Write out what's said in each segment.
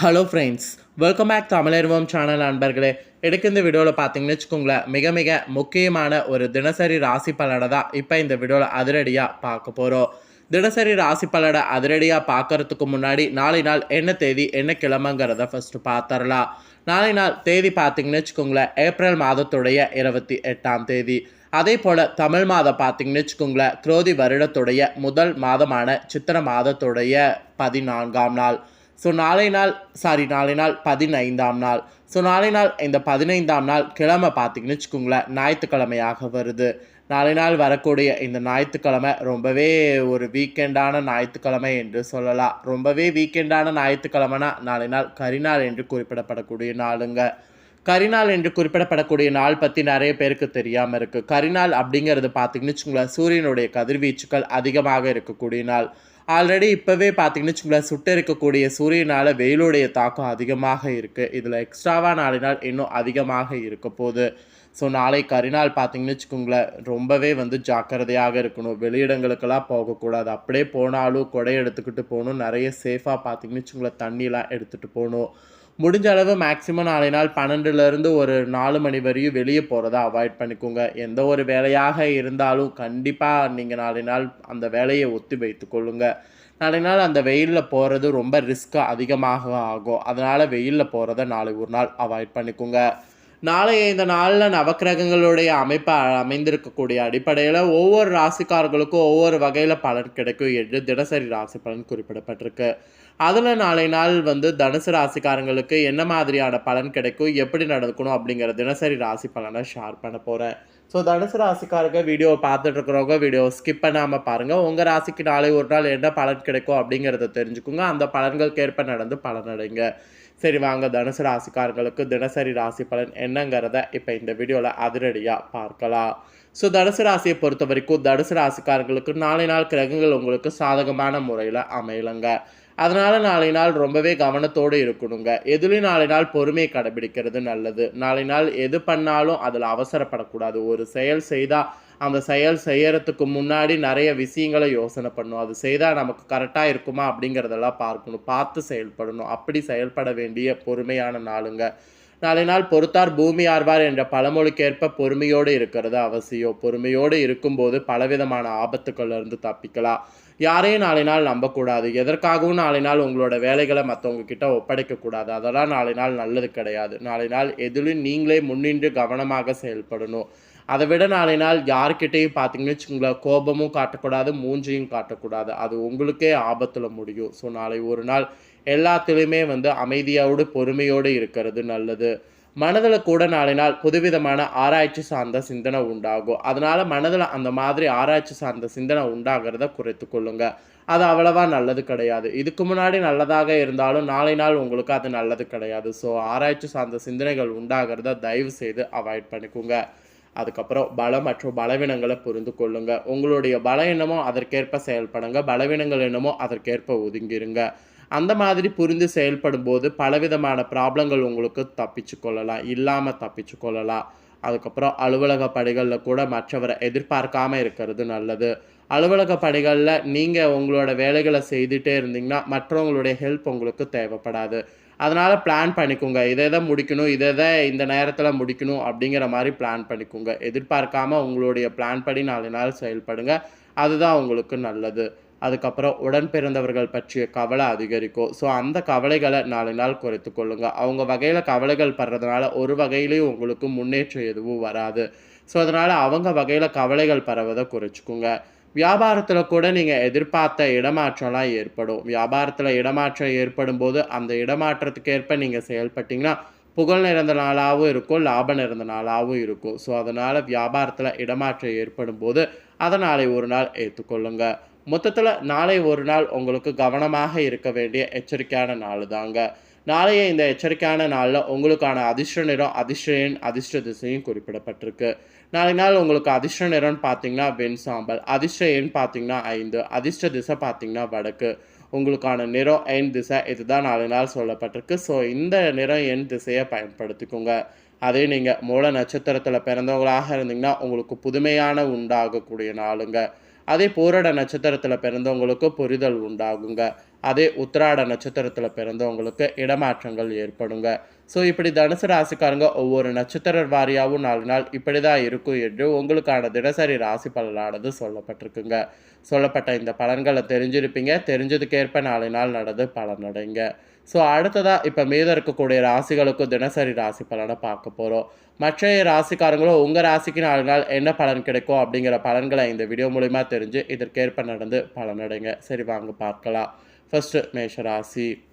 Hello friends welcome back தமிழர்வம் channel நண்பர்களே. எடுக்க இந்த வீடியோவில் பார்த்தீங்கன்னு வச்சுக்கோங்களேன் மிக மிக முக்கியமான ஒரு தினசரி ராசி பலனை தான் இப்போ இந்த வீடியோவில் அதிரடியாக பார்க்க போகிறோம் தினசரி ராசி பலனை அதிரடியாக பார்க்கறதுக்கு முன்னாடி நாளை நாள் என்ன தேதி என்ன கிழமைங்கிறத ஃபஸ்ட்டு பார்த்துடலாம். நாளை நாள் தேதி பார்த்தீங்கன்னு வச்சுக்கோங்களேன் ஏப்ரல் மாதத்துடைய இருபத்தி எட்டாம் தேதி. அதே போல் தமிழ் மாதம் பார்த்தீங்கன்னு வச்சுக்கோங்களேன் குரோதி வருடத்துடைய முதல் மாதமான சித்திர மாதத்துடைய பதினான்காம் நாள். ஸோ நாளை நாள் சாரி நாளை நாள் பதினைந்தாம் நாள். ஸோ நாளை நாள் இந்த பதினைந்தாம் நாள் கிழமை பார்த்தீங்கன்னு வச்சுக்கோங்களேன் ஞாயிற்றுக்கிழமையாக வருது. நாளை நாள் வரக்கூடிய இந்த ஞாயிற்றுக்கிழமை ரொம்பவே ஒரு வீக்கெண்டான ஞாயிற்றுக்கிழமை என்று சொல்லலாம். ரொம்பவே வீக்கெண்டான ஞாயிற்றுக்கிழமைனா நாளை நாள் கரிநாள் என்று குறிப்பிடப்படக்கூடிய நாளுங்க. கரிநாள் என்று குறிப்பிடப்படக்கூடிய நாள் பற்றி நிறைய பேருக்கு தெரியாமல் இருக்குது கரிநாள் அப்படிங்கிறது பார்த்தீங்கன்னு வச்சுக்கோங்களேன் சூரியனுடைய கதிர்வீச்சுக்கள் அதிகமாக இருக்கக்கூடிய நாள். ஆல்ரெடி இப்போவே பார்த்தீங்கன்னு வச்சுக்கோங்களேன் சுட்டு இருக்கக்கூடிய சூரியனால் வெயிலுடைய தாக்கம் அதிகமாக இருக்குது இதில் எக்ஸ்ட்ராவாக நாளினால் நாள் இன்னும் அதிகமாக இருக்க போகுது. ஸோ நாளை கரிநாள் பார்த்தீங்கன்னு வச்சுக்கோங்களேன் ரொம்பவே வந்து ஜாக்கிரதையாக இருக்கணும். வெளியிடங்களுக்கெல்லாம் போகக்கூடாது. அப்படியே போனாலும் கொடை எடுத்துக்கிட்டு போகணும். நிறைய சேஃபாக பார்த்தீங்கன்னு வச்சுக்கோங்களேன் தண்ணிலாம் எடுத்துகிட்டு போகணும். முடிஞ்ச அளவு மேக்ஸிமம் நாளை நாள் பன்னெண்டுலேருந்து ஒரு நாலு மணி வரையும் வெளியே போகிறத அவாய்ட் பண்ணிக்கோங்க. எந்த ஒரு வேலையாக இருந்தாலும் கண்டிப்பாக நீங்கள் நாளை நாள் அந்த வேலையை ஒத்தி வைத்துக்கொள்ளுங்க நாளை நாள் அந்த வெயிலில் போகிறது ரொம்ப ரிஸ்க்கு அதிகமாக ஆகும். அதனால் வெயிலில் போகிறத நாளை ஒரு நாள் அவாய்ட் பண்ணிக்கோங்க. நாளைய இந்த நாளில் நவக்கிரகங்களுடைய அமைப்பு அமைந்திருக்கக்கூடிய அடிப்படையில் ஒவ்வொரு ராசிக்காரர்களுக்கும் ஒவ்வொரு வகையில் பலன் கிடைக்கும் என்று தினசரி ராசி பலன் குறிப்பிடப்பட்டிருக்கு. அதில் நாளை நாள் வந்து தனுசு ராசிக்காரங்களுக்கு என்ன மாதிரியான பலன் கிடைக்கும் எப்படி நடக்கணும் அப்படிங்கிற தினசரி ராசி பலனை ஷேர் பண்ண போகிறேன் ஸோ தனுசு ராசிக்காரங்க வீடியோ பார்த்துட்டு இருக்கிறவங்க வீடியோ ஸ்கிப் பண்ணாமல் பாருங்கள் உங்கள் ராசிக்கு நாளை ஒரு நாள் என்ன பலன் கிடைக்கும் அப்படிங்கிறத தெரிஞ்சுக்கோங்க. அந்த பலன்களுக்கு ஏற்ப நடந்து பலனடைங்க. சரி வாங்க தனுசு ராசிக்காரங்களுக்கு தினசரி ராசி பலன் என்னங்கிறத இப்போ இந்த வீடியோவில் அதிரடியாக பார்க்கலாம். ஸோ தனுசு ராசியை பொறுத்த வரைக்கும் தனுசு ராசிக்காரங்களுக்கு நாளை நாள் கிரகங்கள் உங்களுக்கு சாதகமான முறையில் அமையலங்க. அதனால் நாளை நாள் ரொம்பவே கவனத்தோடு இருக்கணுங்க. எதுலேயும் நாளை நாள் பொறுமையை கடைபிடிக்கிறது நல்லது. நாளை நாள் எது பண்ணாலும் அதில் அவசரப்படக்கூடாது. ஒரு செயல் செய்தால் அந்த செயல் செய்யறதுக்கு முன்னாடி நிறைய விஷயங்களை யோசனை பண்ணணும் அது செய்தால் நமக்கு கரெக்டாக இருக்குமா அப்படிங்கிறதெல்லாம் பார்க்கணும். பார்த்து செயல்படணும். அப்படி செயல்பட வேண்டிய பொறுமையான நாளுங்க. நாளை நாள் பொறுத்தார் பூமி ஆர்வார் என்ற பழமொழிக்கேற்ப பொறுமையோடு இருக்கிறது அவசியம். பொறுமையோடு இருக்கும்போது பலவிதமான ஆபத்துக்கள்லேருந்து தப்பிக்கலாம். யாரையும் நாளை நாள் நம்பக்கூடாது. எதற்காகவும் நாளை நாள் உங்களோட வேலைகளை மற்றவங்க கிட்ட ஒப்படைக்கக்கூடாது அதெல்லாம் நாளை நாள் நல்லது கிடையாது. நாளை நாள் எதிலும் நீங்களே முன்னின்று கவனமாக செயல்படணும். அதை விட நாளை நாள் யார்கிட்டையும் பார்த்தீங்கன்னு வச்சுக்கோங்களேன் கோபமும் காட்டக்கூடாது மூஞ்சியும் காட்டக்கூடாது. அது உங்களுக்கே ஆபத்தில் முடியும். ஸோ நாளை ஒரு நாள் எல்லாத்துலேயுமே வந்து அமைதியோடு பொறுமையோடு இருக்கிறது நல்லது. மனதில் கூட நாளை நாள் புதுவிதமான ஆராய்ச்சி சார்ந்த சிந்தனை உண்டாகும். அதனால் மனதில் அந்த மாதிரி ஆராய்ச்சி சார்ந்த சிந்தனை உண்டாகிறத குறைத்து கொள்ளுங்க. அது அவ்வளவா நல்லது கிடையாது. இதுக்கு முன்னாடி நல்லதாக இருந்தாலும் நாளை நாள் உங்களுக்கு அது நல்லது கிடையாது. ஸோ ஆராய்ச்சி சார்ந்த சிந்தனைகள் உண்டாகிறத தயவு செய்து அவாய்ட் பண்ணிக்கோங்க. அதுக்கப்புறம் பலம் மற்றும் பலவீனங்களை புரிந்து கொள்ளுங்க. உங்களுடைய பல என்னமோ அதற்கேற்ப செயல்படுங்க. பலவீனங்கள் என்னமோ அதற்கேற்ப ஒதுங்கிருங்க. அந்த மாதிரி புரிந்து செயல்படும் போது பலவிதமான ப்ராப்ளங்கள் உங்களுக்கு தப்பிச்சு கொள்ளலாம். இல்லாமல் தப்பிச்சு கொள்ளலாம். அதுக்கப்புறம் அலுவலக பணிகளில் கூட மற்றவரை எதிர்பார்க்காமல் இருக்கிறது நல்லது. அலுவலக பணிகளில் நீங்கள் உங்களோட வேலைகளை செய்துட்டே இருந்தீங்கன்னா மற்றவங்களுடைய ஹெல்ப் உங்களுக்கு தேவைப்படாது. அதனால் பிளான் பண்ணிக்கோங்க. இதை இதை முடிக்கணும் இதை இதை இந்த நேரத்தில் முடிக்கணும் அப்படிங்கிற மாதிரி பிளான் பண்ணிக்கோங்க. எதிர்பார்க்காம உங்களுடைய பிளான் படி நாலு நாள் செயல்படுங்க. அதுதான் உங்களுக்கு நல்லது. அதுக்கப்புறம் உடன் பிறந்தவர்கள் பற்றிய கவலை அதிகரிக்கும். ஸோ அந்த கவலைகளை நாலு நாள் குறைத்து கொள்ளுங்க. அவங்க வகையில் கவலைகள் படுறதுனால ஒரு வகையிலையும் உங்களுக்கு முன்னேற்றம் எதுவும் வராது. ஸோ அதனால் அவங்க வகையில் கவலைகள் பரவதை குறைச்சிக்கோங்க. வியாபாரத்தில் கூட நீங்கள் எதிர்பார்த்த இடமாற்றம்லாம் ஏற்படும். வியாபாரத்தில் இடமாற்றம் ஏற்படும் போது அந்த இடமாற்றத்துக்கு ஏற்ப நீங்கள் செயல்பட்டிங்கன்னா புகழ் நிறைந்த நாளாகவும் இருக்கும் லாபம் நிறைந்த நாளாகவும் இருக்கும். ஸோ அதனால் வியாபாரத்தில் இடமாற்றம் ஏற்படும் போது அதை நாளை ஒரு நாள் ஏற்றுக்கொள்ளுங்க. மொத்தத்தில் நாளை ஒரு நாள் உங்களுக்கு கவனமாக இருக்க வேண்டிய எச்சரிக்கையான நாள் தாங்க. நாளைய இந்த எச்சரிக்கையான நாளில் உங்களுக்கான அதிர்ஷ்ட நிறம் அதிர்ஷ்ட அதிர்ஷ்ட திசையும் குறிப்பிடப்பட்டிருக்கு. நாளைக்கு நாள் உங்களுக்கு அதிர்ஷ்ட நிறம்னு பார்த்தீங்கன்னா வெண் சாம்பல் அதிர்ஷ்ட எண் பார்த்தீங்கன்னா ஐந்து அதிர்ஷ்ட திசை பார்த்தீங்கன்னா வடக்கு. உங்களுக்கான நிறம் எண் திசை இதுதான் நாலு நாள் சொல்லப்பட்டிருக்கு. ஸோ இந்த நிறம் எண் திசையை பயன்படுத்திக்கோங்க. அதே நீங்கள் மூல நட்சத்திரத்தில் பிறந்தவங்களாக இருந்தீங்கன்னா உங்களுக்கு புதுமையான உண்டாகக்கூடிய நாளுங்க. அதே பூரட நட்சத்திரத்தில் பிறந்தவங்களுக்கு புரிதல் உண்டாகுங்க. அதே உத்திராட நட்சத்திரத்தில் பிறந்தவங்களுக்கு இடமாற்றங்கள் ஏற்படுங்க. ஸோ இப்படி தனுசு ராசிக்காரங்க ஒவ்வொரு நட்சத்திர வாரியாகவும் நாலு நாள் இப்படி தான் இருக்கும் என்று உங்களுக்கான தினசரி ராசி பலனானது சொல்லப்பட்டிருக்குங்க. சொல்லப்பட்ட இந்த பலன்களை தெரிஞ்சிருப்பீங்க. தெரிஞ்சதுக்கேற்ப நாலு நாள் நடந்து பலனடைங்க ஸோ அடுத்ததாக இப்போ மீத இருக்கக்கூடிய ராசிகளுக்கும் தினசரி ராசி பலனை பார்க்க போகிறோம் மற்ற ராசிக்காரங்களும் உங்கள் ராசிக்கு நாலு நாள் என்ன பலன் கிடைக்கும் அப்படிங்கிற பலன்களை இந்த வீடியோ மூலிமா தெரிஞ்சு இதற்கேற்ப நடந்து பலனடைங்க சரி வாங்க பார்க்கலாம். ஃபஸ்ட்டு மேஷ ராசி.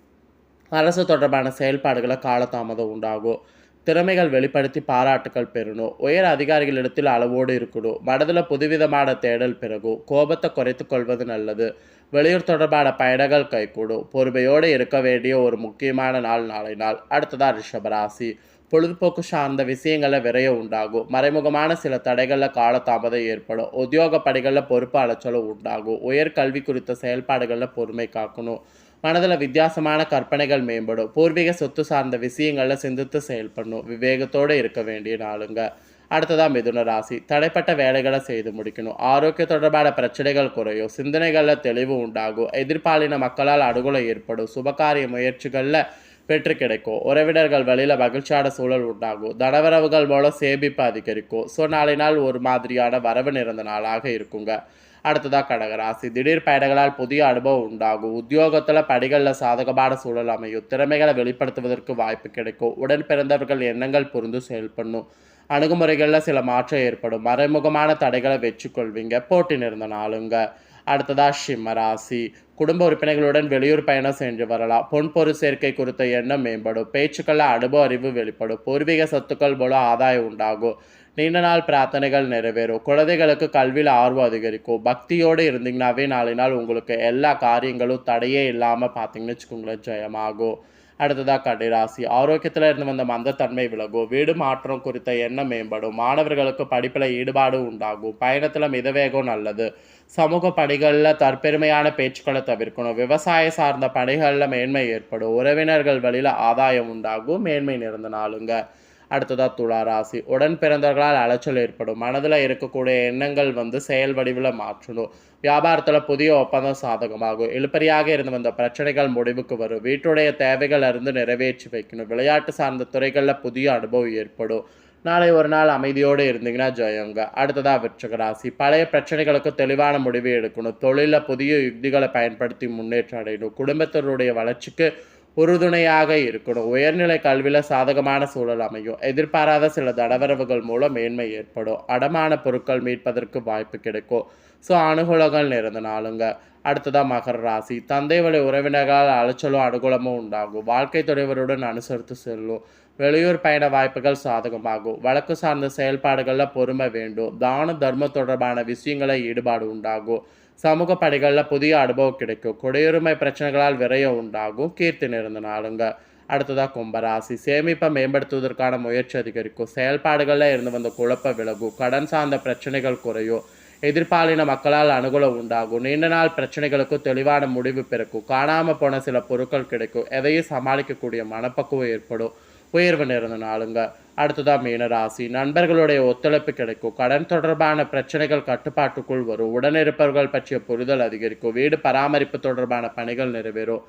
அரசு தொடர்பான செயல்பாடுகளை காலதாமதம் உண்டாகும். திறமைகள் வெளிப்படுத்தி பாராட்டுக்கள் பெறணும். உயர் அதிகாரிகளிடத்தில் அளவோடு இருக்கணும். மனதில் புதுவிதமான தேடல் பிறகும். கோபத்தை குறைத்து கொள்வது நல்லது. வெளியூர் தொடர்பான பயணங்கள் கைகூடும். பொறுமையோடு இருக்க வேண்டிய ஒரு முக்கியமான நாள் நாளை நாள். அடுத்ததா ரிஷபராசி பொழுதுபோக்கு சார்ந்த விஷயங்களில் விரைய உண்டாகும். மறைமுகமான சில தடைகளில் காலதாமதம் ஏற்படும். உத்தியோக படைகளில் பொறுப்பு அலைச்சலும் உண்டாகும். உயர்கல்வி குறித்த செயல்பாடுகளில் பொறுமை காக்கணும். மனதில் வித்தியாசமான கற்பனைகள் மேம்படும். பூர்வீக சொத்து சார்ந்த விஷயங்களில் சிந்தித்து செயல்படணும். விவேகத்தோடு இருக்க வேண்டிய நாளுங்க. அடுத்ததாக மிதுன ராசி. தடைப்பட்ட வேலைகளை செய்து முடிக்கணும். ஆரோக்கிய தொடர்பான பிரச்சனைகள் குறையும். சிந்தனைகளில் தெளிவு உண்டாகும். எதிர்பாலின மக்களால் அடுகொலை ஏற்படும். சுபகாரிய முயற்சிகளில் வெற்றி கிடைக்கும் உறவினர்கள் வழியில் மகிழ்ச்சியான சூழல் உண்டாகும் தனவரவுகள் மூலம் சேமிப்பு அதிகரிக்கும் ஸோ நாளை நாள் ஒரு மாதிரியான வரவு நிறந்த நாளாக இருக்குங்க. அடுத்ததாக கடகராசி. திடீர் பயணங்களால் புதிய அனுபவம் உண்டாகும் உத்தியோகத்தில் படிகளில் சாதகமான சூழல் அமையும் திறமைகளை வெளிப்படுத்துவதற்கு வாய்ப்பு கிடைக்கும் உடன் பிறந்தவர்கள் எண்ணங்கள் புரிந்து செயல்படணும். அணுகுமுறைகளில் சில மாற்றம் ஏற்படும். மறைமுகமான தடைகளை வச்சுக்கொள்வீங்க போட்டி நிறந்த நாளுங்க. அடுத்ததா சிம்மராசி குடும்ப உறுப்பினர்களுடன் வெளியூர் பயணம் சென்று வரலாம். பொன்பொரு சேர்க்கை குறித்த எண்ணம் மேம்படும். பேச்சுக்களில் அனுபவ அறிவு வெளிப்படும். பூர்வீக சொத்துக்கள் போல ஆதாயம் உண்டாகும். நீண்ட நாள் பிரார்த்தனைகள் நிறைவேறும். குழந்தைகளுக்கு கல்வியில் ஆர்வம் அதிகரிக்கும். பக்தியோடு இருந்தீங்கன்னாவே நாளை நாள் உங்களுக்கு எல்லா காரியங்களும் தடையே இல்லாமல் பார்த்தீங்கன்னு வச்சுக்கோங்களேன் ஜெயமாகும். அடுத்ததாக கன்னிராசி ஆரோக்கியத்தில் இருந்து வந்த மந்தத்தன்மை விலகும் வீடு மாற்றம் குறித்த எண்ணம் மேம்படும். மாணவர்களுக்கு படிப்பில் ஈடுபாடு உண்டாகும். பயணத்தில் மிதவேகம் நல்லது. சமூக பணிகளில் தற்பெருமையான பேச்சுக்களை தவிர்க்கணும். விவசாய சார்ந்த பணிகளில் மேன்மை ஏற்படும். உறவினர்கள் வழியில் ஆதாயம் உண்டாகும். மேன்மை நிறந்த நாளுங்க. அடுத்ததாக துளா ராசி. உடன் பிறந்தவர்களால் அலைச்சல் ஏற்படும். மனதில் இருக்கக்கூடிய எண்ணங்கள் வந்து செயல் வடிவில் மாற்றணும். வியாபாரத்தில் புதிய ஒப்பந்தம் சாதகமாகும். இழுப்பறியாக இருந்து வந்த பிரச்சனைகள் முடிவுக்கு வரும். வீட்டுடைய தேவைகள் இருந்து நிறைவேற்றி வைக்கணும். விளையாட்டு சார்ந்த துறைகளில் புதிய அனுபவம் ஏற்படும். நாளை ஒரு நாள் அமைதியோடு இருந்தீங்கன்னா ஜெயங்க. அடுத்ததாக விருச்சக ராசி. பழைய பிரச்சனைகளுக்கு தெளிவான முடிவு எடுக்கணும். தொழிலில் புதிய யுக்திகளை பயன்படுத்தி முன்னேற்றம் அடையணும். குடும்பத்தினருடைய வளர்ச்சிக்கு உறுதுணையாக இருக்கணும். உயர்நிலை கல்வியில் சாதகமான சூழல் அமையும். எதிர்பாராத சில தடவரவுகள் மூலம் மேன்மை ஏற்படும். அடமான பொருட்கள் மீட்பதற்கு வாய்ப்பு கிடைக்கும். ஸோ அனுகூலங்கள் நிறைந்த நாளுங்க. அடுத்ததாக மகர ராசி. தந்தை வழி உறவினர்களால் அலைச்சலும் அனுகூலமும் உண்டாகும். வாழ்க்கை துணைவருடன் அனுசரித்து செல்லும். வெளியூர் பயண வாய்ப்புகள் சாதகமாகும். வழக்கு சார்ந்த செயல்பாடுகளில் பொறுமை வேண்டும். தான தர்மம் தொடர்பான விஷயங்களை ஈடுபாடு உண்டாகும். சமூக பணிகளில் புதிய அனுபவம் கிடைக்கும். குடியுரிமை பிரச்சனைகளால் விரயம் உண்டாகும். கீர்த்தி நிறந்த நாளுங்க. அடுத்ததாக கும்பராசி. சேமிப்பை மேம்படுத்துவதற்கான முயற்சி அதிகரிக்கும். செயல்பாடுகளில் இருந்து வந்த குழப்ப விலகும். கடன் சார்ந்த பிரச்சனைகள் குறையும். எதிர்பாலின மக்களால் அனுகூலம் உண்டாகும். நீண்ட நாள் பிரச்சனைகளுக்கு தெளிவான முடிவு பிறக்கும். காணாமல் போன சில பொருட்கள் கிடைக்கும். எதையும் சமாளிக்கக்கூடிய மனப்பக்குவம் ஏற்படும். உயர்வு நிறந்த நாளுங்க. அடுத்ததாக மீனராசி நண்பர்களுடைய ஒத்துழைப்பு கிடைக்கும். கடன் தொடர்பான பிரச்சனைகள் கட்டுப்பாட்டுக்குள் வரும். உடனிருப்பவர்கள் பற்றிய புரிதல் அதிகரிக்கும். வீடு பராமரிப்பு தொடர்பான பணிகள் நிறைவேறும்.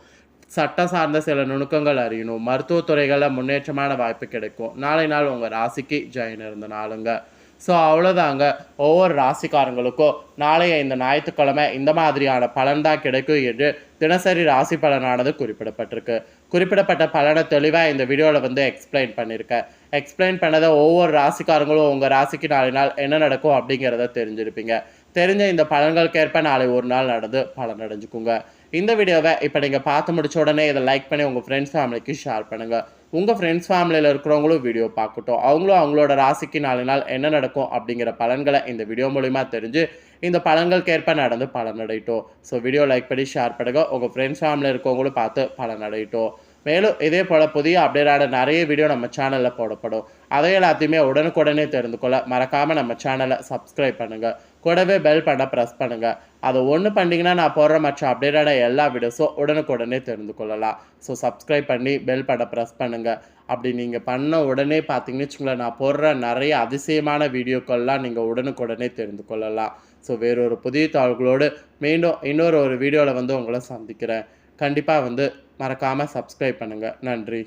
சட்டம் சார்ந்த சில நுணுக்கங்கள் அறியணும். மருத்துவத்துறைகளில் முன்னேற்றமான வாய்ப்பு கிடைக்கும். நாளை நாள் உங்கள் ராசிக்கு ஜெயின் இருந்த நாளுங்க. ஸோ அவ்வளோதாங்க ஒவ்வொரு ராசிக்காரங்களுக்கும் நாளைய இந்த ஞாயிற்றுக்கிழமை இந்த மாதிரியான பலன் தான் கிடைக்கும் என்று தினசரி ராசி பலனானது குறிப்பிடப்பட்டிருக்கு. குறிப்பிடப்பட்ட பலனை தெளிவாக இந்த வீடியோவில் வந்து எக்ஸ்பிளைன் பண்ணியிருக்கேன். எக்ஸ்பிளைன் பண்ணதை ஒவ்வொரு ராசிக்காரங்களும் உங்கள் ராசிக்கு நாளை நாள் என்ன நடக்கும் அப்படிங்கிறத தெரிஞ்சிருப்பீங்க. தெரிஞ்ச இந்த பலன்களுக்கேற்ப நாளை ஒரு நாள் நடந்து பலன் அடைஞ்சுக்குங்க. இந்த வீடியோவை இப்போ நீங்கள் பார்த்து முடிச்ச உடனே இதை லைக் பண்ணி உங்கள் ஃப்ரெண்ட்ஸ் ஃபேமிலிக்கு ஷேர் பண்ணுங்கள் உங்கள் ஃப்ரெண்ட்ஸ் ஃபேமிலியில் இருக்கிறவங்களும் வீடியோ பார்க்கட்டும். அவங்களும் அவங்களோட ராசிக்கு நாலு நாள் என்ன நடக்கும் அப்படிங்கிற பலன்களை இந்த வீடியோ மூலிமா தெரிஞ்சு இந்த பலன்களுக்கேற்ப நடந்து பலன் அடையட்டும். ஸோ வீடியோ லைக் பண்ணி ஷேர் பண்ணுங்க. உங்கள் ஃப்ரெண்ட்ஸ் ஃபேமிலியில் இருக்கவங்களும் பார்த்து பலன் அடையட்டும். மேலும் இதே போல் புதிய அப்டேட்டான நிறைய வீடியோ நம்ம சேனலில் போடப்படும். அதை எல்லாத்தையுமே உடனுக்குடனே தெரிந்து கொள்ள மறக்காமல் நம்ம சேனலை சப்ஸ்கிரைப் பண்ணுங்கள் கூடவே பெல் பண்ண ப்ரெஸ் பண்ணுங்கள் அதை ஒன்று பண்ணிங்கன்னா நான் போடுற மற்ற அப்டேட்டான எல்லா வீடியோஸும் உடனுக்குடனே தெரிந்து கொள்ளலாம். ஸோ சப்ஸ்கிரைப் பண்ணி பெல் பண்ண ப்ரெஸ் பண்ணுங்கள் அப்படி நீங்கள் பண்ண உடனே பார்த்தீங்கன்னு வச்சுங்களேன் நான் போடுற நிறைய அதிசயமான வீடியோக்கள்லாம் நீங்கள் உடனுக்குடனே தெரிந்து கொள்ளலாம். ஸோ வேறொரு புதிய தாள்களோடு மீண்டும் இன்னொரு ஒரு வீடியோவில் வந்து உங்களை சந்திக்கிறேன். கண்டிப்பாக வந்து மறக்காமல் சப்ஸ்கிரைப் பண்ணுங்கள் நன்றி.